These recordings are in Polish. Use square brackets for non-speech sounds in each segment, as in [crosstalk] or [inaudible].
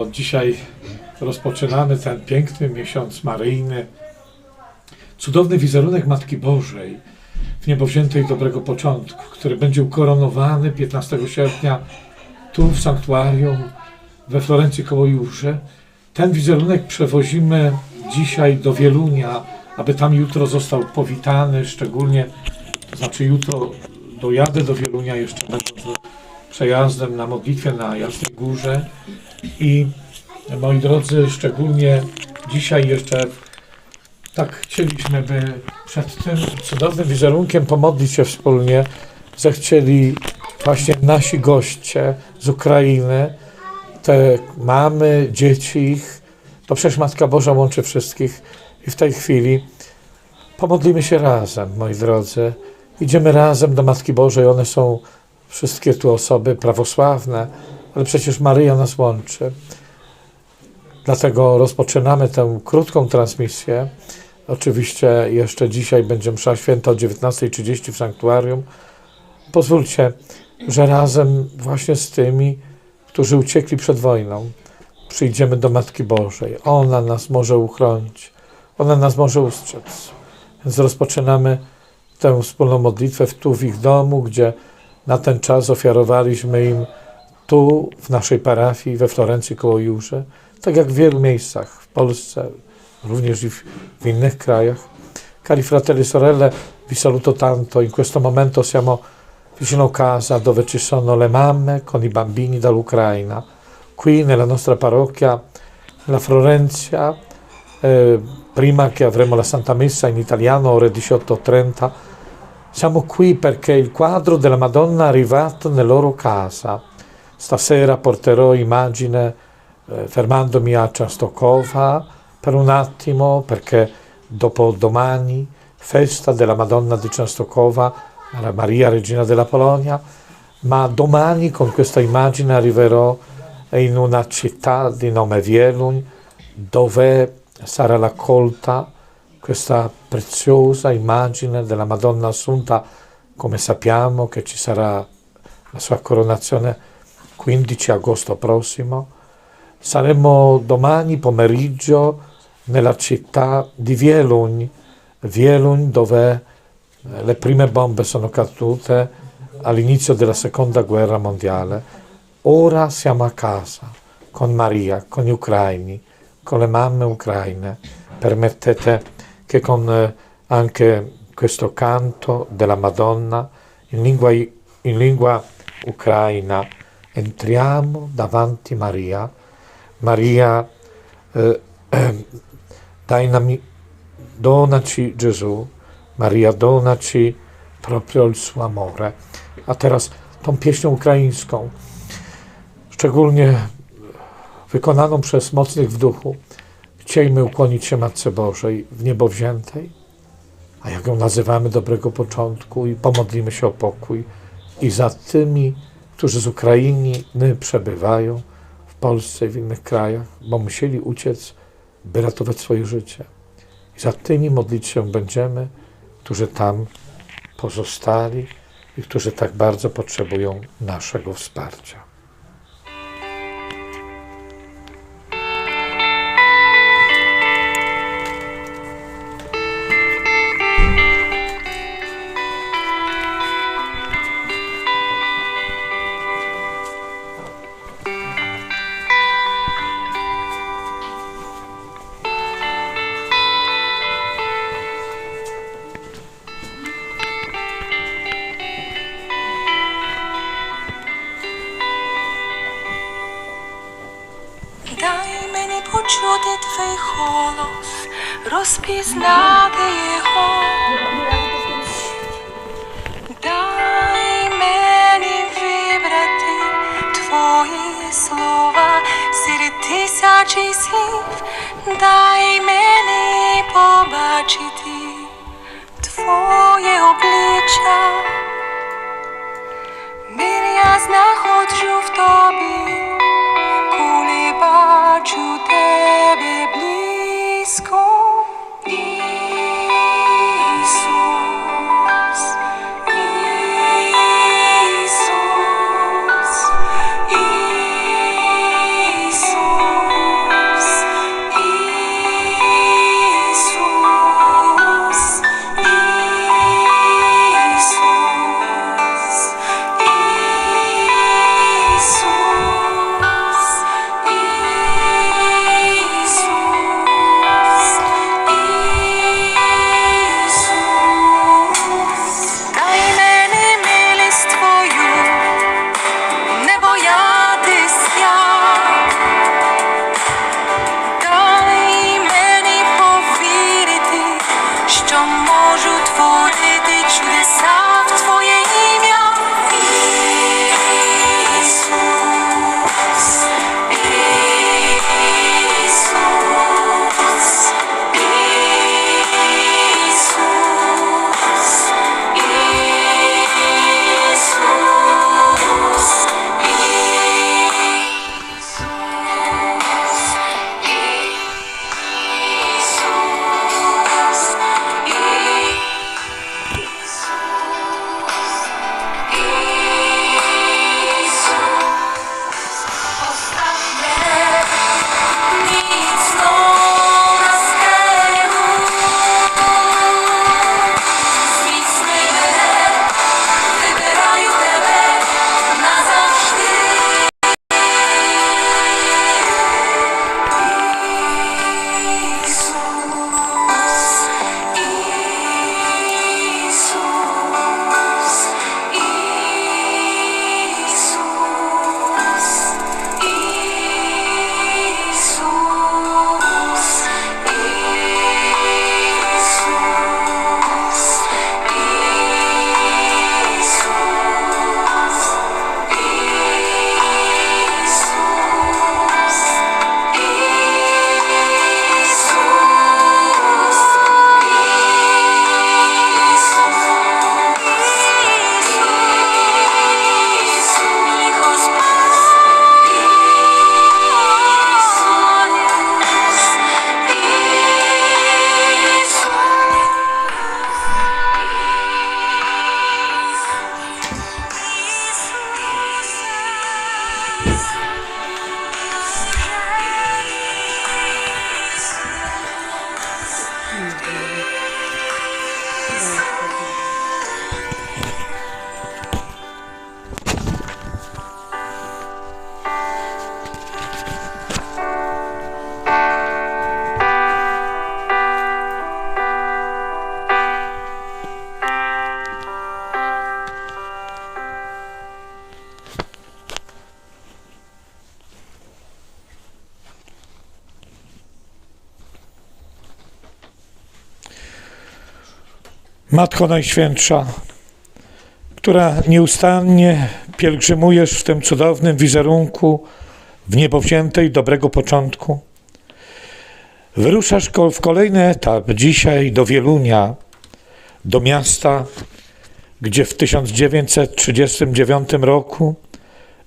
Od dzisiaj rozpoczynamy ten piękny miesiąc maryjny. Cudowny wizerunek Matki Bożej w niebowziętej dobrego początku, który będzie ukoronowany 15 sierpnia tu w sanktuarium we Florencji koło Jurze. Ten wizerunek przewozimy dzisiaj do Wielunia, aby tam jutro został powitany, szczególnie, to znaczy jutro dojadę do Wielunia jeszcze będąc przejazdem na modlitwę na Jasnej Górze i moi drodzy, szczególnie dzisiaj jeszcze tak chcieliśmy, by przed tym cudownym wizerunkiem pomodlić się wspólnie. Zechcieli właśnie nasi goście z Ukrainy, te mamy, dzieci ich, to przecież Matka Boża łączy wszystkich i w tej chwili pomodlimy się razem, moi drodzy. Idziemy razem do Matki Bożej, one są wszystkie tu osoby prawosławne, ale przecież Maryja nas łączy. Dlatego rozpoczynamy tę krótką transmisję. Oczywiście jeszcze dzisiaj będzie msza święta o 19.30 w sanktuarium. Pozwólcie, że razem właśnie z tymi, którzy uciekli przed wojną, przyjdziemy do Matki Bożej. Ona nas może uchronić, ona nas może ustrzec. Więc rozpoczynamy tę wspólną modlitwę w- tu w ich domu, gdzie na ten czas ofiarowaliśmy im tu w naszej parafii we Florencji koło Jurze, tak jak w wielu miejscach w Polsce, również i w, w innych krajach. Cari fratelli e sorelle, vi saluto tanto. In questo momento siamo vicino casa dove ci sono le mamme con i bambini dall'Ucraina. Qui nella nostra parrocchia, la Florenzia, eh, prima che avremo la Santa Messa in italiano, ore 18.30, siamo qui perché il quadro della Madonna è arrivato nella loro casa. Stasera porterò immagine eh, fermandomi a Częstochowa per un attimo perché dopo domani festa della Madonna di Częstochowa, Maria Regina della Polonia, ma domani con questa immagine arriverò in una città di nome Wieluń dove sarà raccolta questa preziosa immagine della Madonna Assunta, come sappiamo che ci sarà la sua coronazione 15 agosto prossimo. Saremo domani pomeriggio nella città di Wieluń, Wieluń dove eh, le prime bombe sono cadute all'inizio della seconda guerra mondiale. Ora siamo a casa con Maria, con gli ucraini, con le mamme ucraine. Permettete che con eh, anche questo canto della Madonna in lingua, in lingua ucraina entriamo davanti Maria. Maria, eh, [clears throat] dai nami- donaci Gesù. Maria, donaci proprio il suo amore. A teraz tą pieśnią ukraińską, szczególnie wykonaną przez mocnych w duchu, chcielibyśmy ukłonić się Matce Bożej w niebo wziętej, a jak ją nazywamy dobrego początku i pomodlimy się o pokój i za tymi, którzy z Ukrainy przebywają w Polsce i w innych krajach, bo musieli uciec, by ratować swoje życie. I za tymi modlić się będziemy, którzy tam pozostali i którzy tak bardzo potrzebują naszego wsparcia. si, daj mene pobačiti tvoje obličja. Bil jaz nahoču v tobi, kuli baču Matko Najświętsza, która nieustannie pielgrzymujesz w tym cudownym wizerunku w niebo wziętej dobrego początku, wyruszasz w kolejny etap dzisiaj do Wielunia, do miasta, gdzie w 1939 roku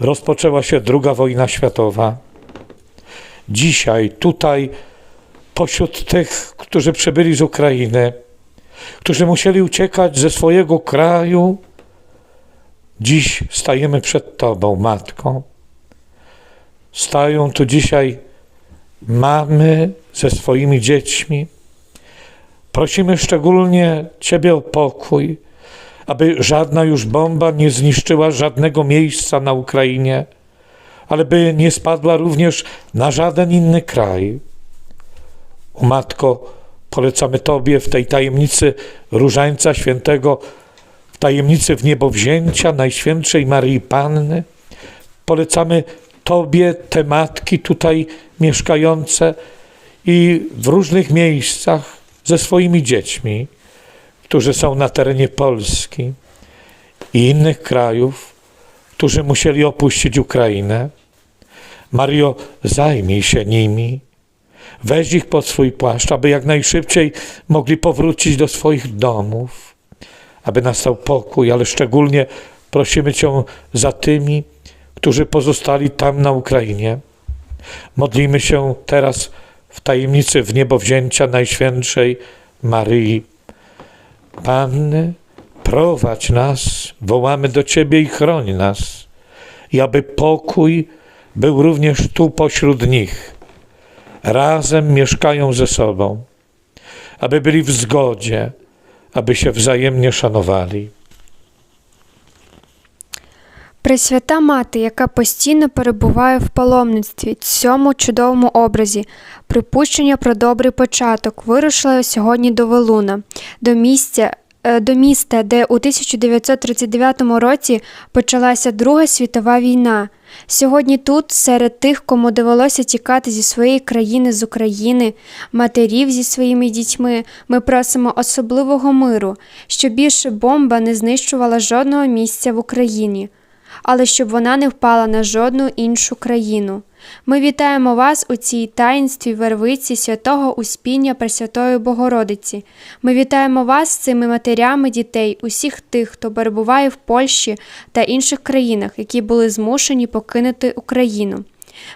rozpoczęła się II wojna światowa. Dzisiaj, tutaj, pośród tych, którzy przybyli z Ukrainy, którzy musieli uciekać ze swojego kraju, dziś stajemy przed Tobą, Matko. Stają tu dzisiaj mamy ze swoimi dziećmi. Prosimy szczególnie Ciebie o pokój, aby żadna już bomba nie zniszczyła żadnego miejsca na Ukrainie, ale by nie spadła również na żaden inny kraj. O Matko, polecamy Tobie w tej tajemnicy Różańca Świętego, w tajemnicy w niebo wzięcia Najświętszej Maryi Panny. Polecamy Tobie te matki tutaj mieszkające i w różnych miejscach ze swoimi dziećmi, którzy są na terenie Polski i innych krajów, którzy musieli opuścić Ukrainę. Mario, zajmij się nimi. Weź ich pod swój płaszcz, aby jak najszybciej mogli powrócić do swoich domów, aby nastał pokój, ale szczególnie prosimy Cię za tymi, którzy pozostali tam na Ukrainie. Modlimy się teraz w tajemnicy w niebo wzięcia Najświętszej Maryi. Panny, prowadź nas, wołamy do Ciebie i chroń nas, i aby pokój był również tu pośród nich razem mieszkają ze sobą, aby byli w zgodzie, aby się wzajemnie szanowali. Пресвята Мати, яка постійно перебуває в паломництві, цьому чудовому образі, припущення про добрий початок, вирушила сьогодні до Велуна, до місця. Е, До міста, де у 1939 році почалася Друга світова війна. Сьогодні тут, серед тих, кому довелося тікати зі своєї країни з України, матерів зі своїми дітьми, ми просимо особливого миру, щоб більше бомба не знищувала жодного місця в Україні але щоб вона не впала на жодну іншу країну. Ми вітаємо вас у цій таїнстві вервиці святого Успіння Пресвятої Богородиці. Ми вітаємо вас з цими матерями дітей, усіх тих, хто перебуває в Польщі та інших країнах, які були змушені покинути Україну.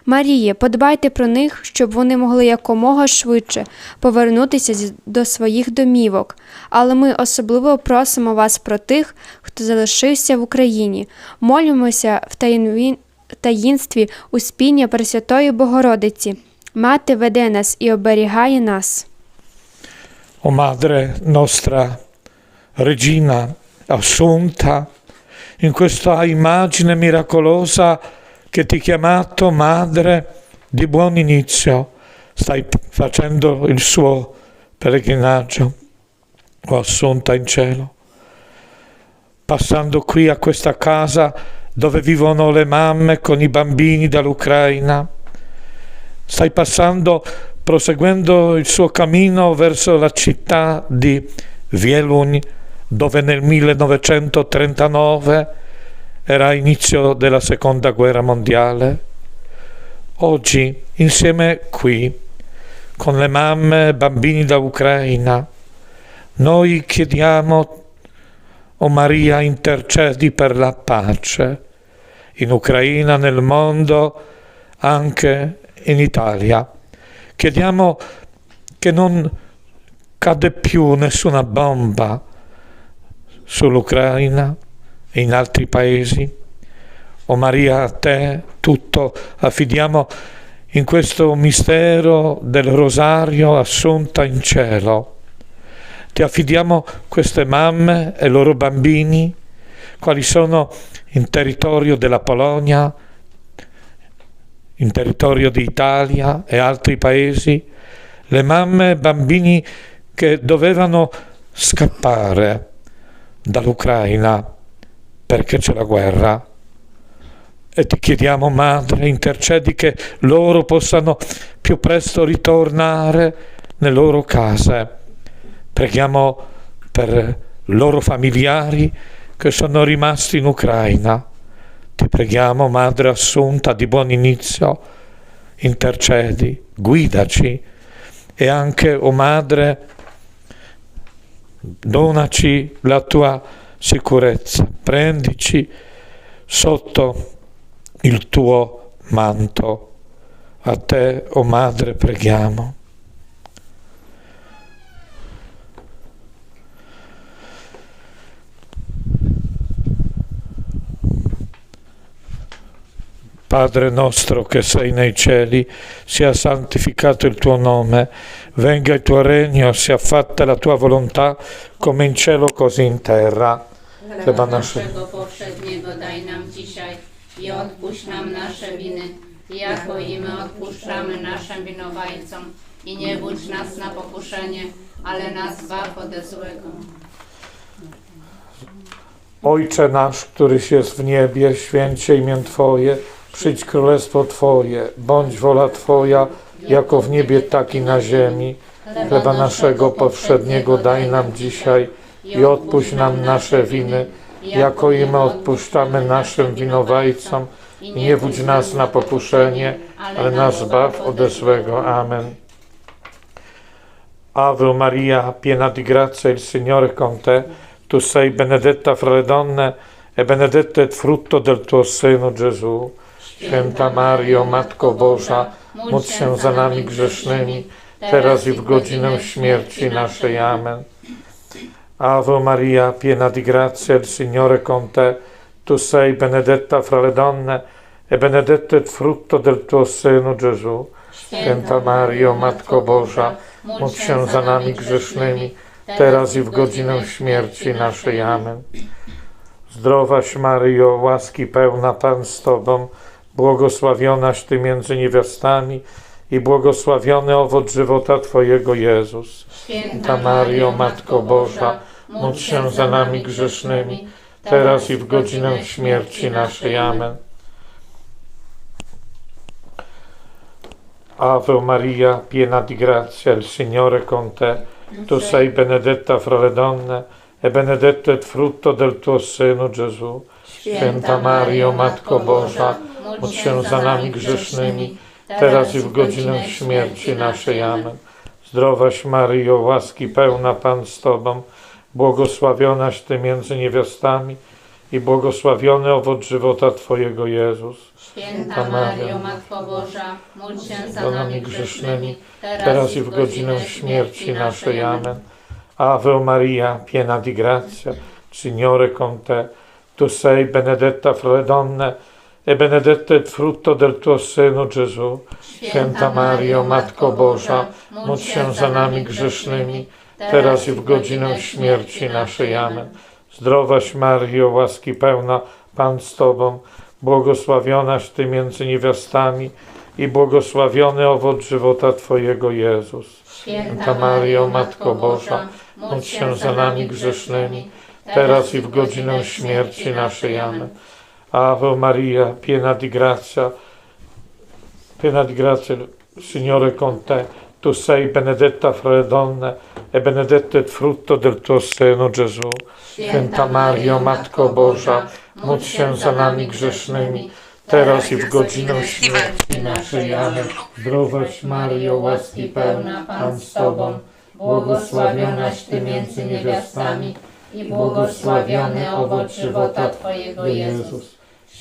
Маріє, подбайте про них, щоб вони могли якомога швидше повернутися до своїх домівок. Але ми особливо просимо вас про тих, хто залишився в Україні. Молимося в таїнві- таїнстві успіння Пресвятої Богородиці. Мати веде нас і оберігає нас. O Madre nostra, Regina Assunta, in questa immagine miracolosa che ti ha chiamato Madre di buon inizio, stai facendo il suo pellegrinaggio, o Assunta in cielo, passando qui a questa casa dove vivono le mamme con i bambini dall'Ucraina. Stai passando, proseguendo il suo cammino verso la città di Wieluń, dove nel 1939 era inizio della seconda guerra mondiale. Oggi, insieme qui, con le mamme e bambini da Ucraina, noi chiediamo, o Maria, intercedi per la pace in Ucraina, nel mondo, anche in Italia. Chiediamo che non cade più nessuna bomba sull'Ucraina e in altri paesi. O Maria, a te tutto affidiamo in questo mistero del rosario assunta in cielo. Ti affidiamo queste mamme e i loro bambini, quali sono in territorio della Polonia, in territorio d'Italia e altri paesi, le mamme e bambini che dovevano scappare dall'Ucraina perché c'è la guerra. E ti chiediamo, Madre, intercedi che loro possano più presto ritornare nelle loro case. Preghiamo per loro familiari che sono rimasti in Ucraina. Ti preghiamo, Madre Assunta di buon inizio, intercedi, guidaci e anche, o Madre, donaci la tua sicurezza, prendici sotto il tuo manto. A te, o Madre, preghiamo. Padre nostro che sei nei cieli, sia santificato il tuo nome, venga il tuo regno, sia fatta la tua volontà, come in cielo così in terra. Chleba Chleba nasze- naszego powszedniego daj nam dzisiaj i odpuść nam nasze winy, jako i my odpuszczamy naszym winowajcom. I nie budź nas na pokuszenie, ale nas zbaw ode złego. Ojcze nasz, któryś jest w niebie, święcie imię Twoje, przyjdź królestwo Twoje, bądź wola Twoja, jako w niebie, tak i na ziemi. Chleba naszego powszedniego daj nam dzisiaj i odpuść nam nasze winy, jako i my odpuszczamy naszym winowajcom. I nie wódź nas na pokuszenie, ale nas zbaw ode złego. Amen. Ave Maria, piena di grazia, il Signore con te. Tu sei benedetta fra le donne e benedetto il frutto del tuo seno, Gesù. Święta Mario, Matko Boża, módl się za nami grzesznymi, teraz i w godzinę śmierci naszej. Amen. Ave Maria, piena di grazia, il Signore con te. Tu sei benedetta fra le donne e benedetto il frutto del tuo seno, Gesù. Święta Mario, Matko Boża, módl się za nami grzesznymi, teraz i w godzinę śmierci naszej. Amen. Zdrowaś Maryjo, łaski pełna Pan z Tobą, błogosławionaś Ty między niewiastami i błogosławiony owoc żywota Twojego Jezus. Święta Maryjo, Matko Boża, módl się za nami grzesznymi, teraz i w godzinę śmierci naszej. Amen. Ave Maria, piena di grazia, il Signore con te. Tu sei benedetta fra le donne e benedetto è il frutto del tuo seno, Gesù. Święta Mario, Matko Boża, módl się za nami grzesznymi, teraz i w godzinę śmierci naszej. Amen. Zdrowaś Maryjo, łaski pełna Pan z Tobą, błogosławionaś Ty między niewiastami i błogosławiony owoc żywota Twojego Jezus. Święta Mario, Matko Boża, módl się za nami grzesznymi, teraz i w godzinę śmierci naszej. Amen. Ave Maria, piena di grazia, Signore con te, tu sei benedetta fra le donne e benedetto frutto del tuo seno, Gesù. Święta Mario, Matko Boża, módl się za nami grzesznymi, teraz i w godzinę śmierci naszej. Amen. Zdrowaś Mario, łaski pełna, Pan z Tobą, błogosławionaś Ty między niewiastami i błogosławiony owoc żywota Twojego Jezus. Święta Mario, Matko Boża, módl się za nami grzesznymi, teraz i w godzinę śmierci naszej. Amen. Ave Maria, piena di grazia, piena di grazia, Signore con te. Tu sei benedetta fra le donne e benedetto il frutto del tuo seno, Gesù. Święta Mario, Matko Boża, módl się za nami grzesznymi, teraz i w godzinę śmierci naszej. Amen. Zdrowaś Mario, łaski pełna, Pan z Tobą, błogosławionaś Ty między niewiastami i błogosławiony owoc żywota Twojego Jezus.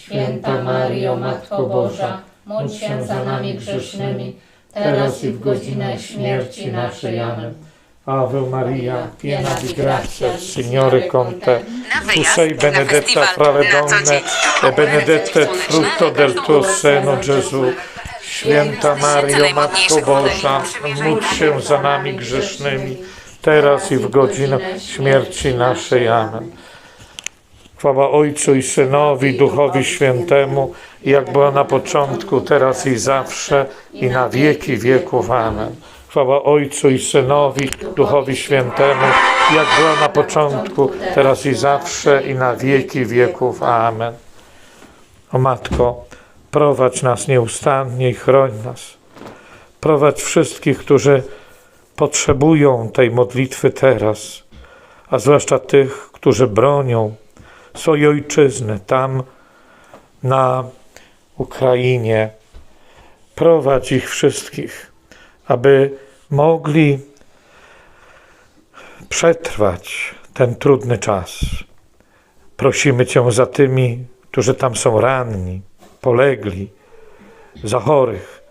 Święta Mario, Matko Boża, módl się za nami grzesznymi, teraz i w godzinę śmierci naszej. Amen. Ave Maria, piena di grazia, il Signore è con te. Tu sei benedetta fra le donne e benedetto il frutto del tuo seno, Gesù. Święta Mario, Matko Boża, módl się za nami grzesznymi, teraz i w godzinę śmierci naszej. Amen. Chwała Ojcu i Synowi, Duchowi Świętemu, jak była na początku, teraz i zawsze, i na wieki wieków. Amen. Chwała Ojcu i Synowi, Duchowi Świętemu, jak była na początku, teraz i zawsze, i na wieki wieków. Amen. O Matko, prowadź nas nieustannie i chroń nas. Prowadź wszystkich, którzy potrzebują tej modlitwy teraz, a zwłaszcza tych, którzy bronią swojej ojczyzny tam na Ukrainie. Prowadź ich wszystkich, aby mogli przetrwać ten trudny czas. Prosimy Cię za tymi, którzy tam są ranni, polegli, za chorych,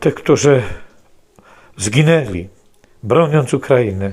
tych, którzy zginęli, broniąc Ukrainy.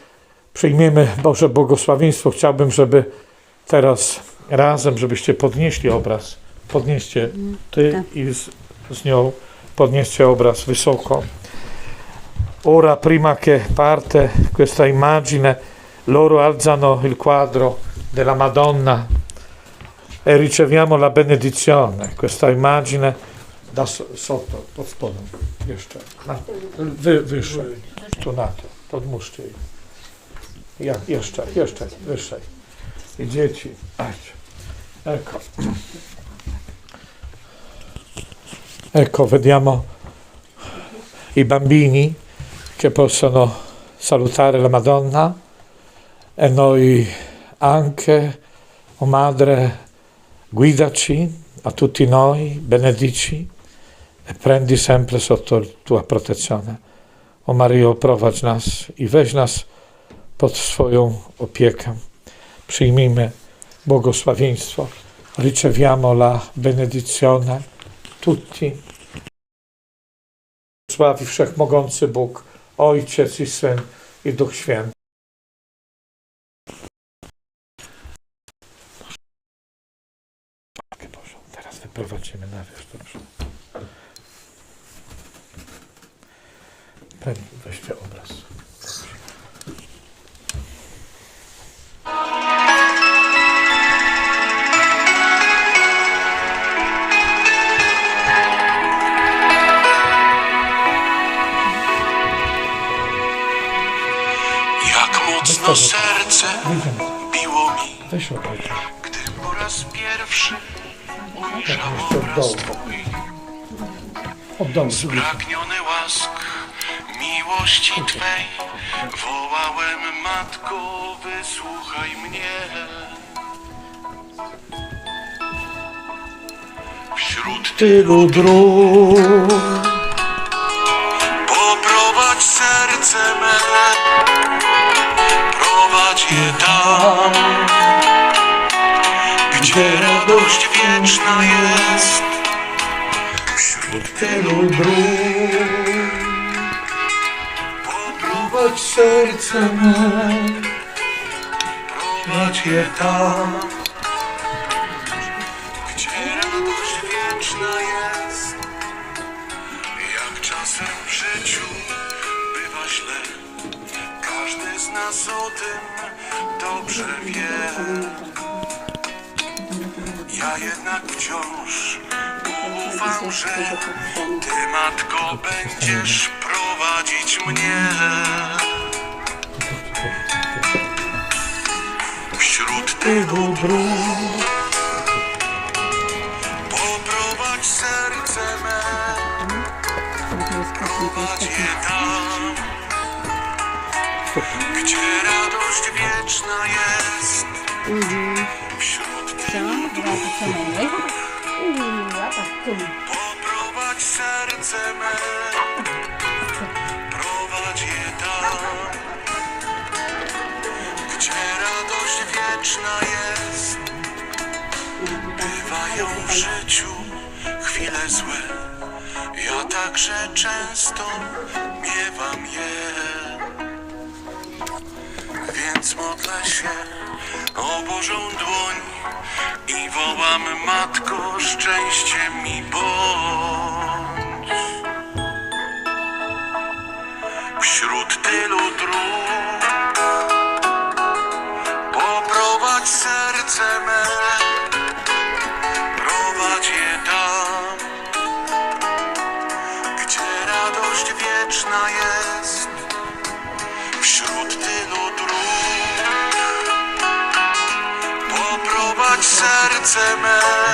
przyjmiemy Boże błogosławieństwo. Chciałbym, żeby teraz razem, żebyście podnieśli obraz. Podnieście ty i z, z nią podnieście obraz wysoko. Ora prima che parte questa immagine, loro alzano il quadro della Madonna e riceviamo la benedizione. Questa immagine da so- sotto, pod spodem, jeszcze, na, wy, wyżej, tu na to, podmuszcie jej. Ja, jeszcze, jeszcze, wyżej. I dzieci, ecco, ecco. Vediamo i bambini che possono salutare la Madonna e noi anche, o Madre, guidaci a tutti noi, benedici e prendi sempre sotto tua protezione. O Mario, prowadź nas i weź nas pod swoją opiekę. Przyjmijmy błogosławieństwo. Riceviamo la benedizione tutti. Sławi Wszechmogący Bóg, Ojciec i Syn i Duch Święty. Teraz wyprowadzimy na wierzch, dobrze? Pani, weźcie obraz. Weź obraz. gdy po raz pierwszy od obraz. Twój Od dołu. pragniony łask miłości Twej wołałem Matko, wysłuchaj mnie. Wśród Tylu dróg. Poprowadź serce me, prowadź je tam, wieczna jest. Wśród tylu dróg, poprowadź serce me, prowadź je tam, gdzie radość wieczna jest. Jak czasem w życiu bywa źle, każdy z nas o tym dobrze wie. Ja jednak wciąż ufam, że Ty, Matko, będziesz prowadzić mnie. Wśród tylu dróg poprowadź serce me. Prowadź je tam, gdzie radość wieczna jest. Wśród tych poprowadź serce me. Prowadź je tam, gdzie radość wieczna jest. Bywają w życiu chwile złe. Ja także często miewam je. Więc modlę się o Bożą dłoń i wołam Matko, szczęście mi bądź. Wśród tylu dróg serce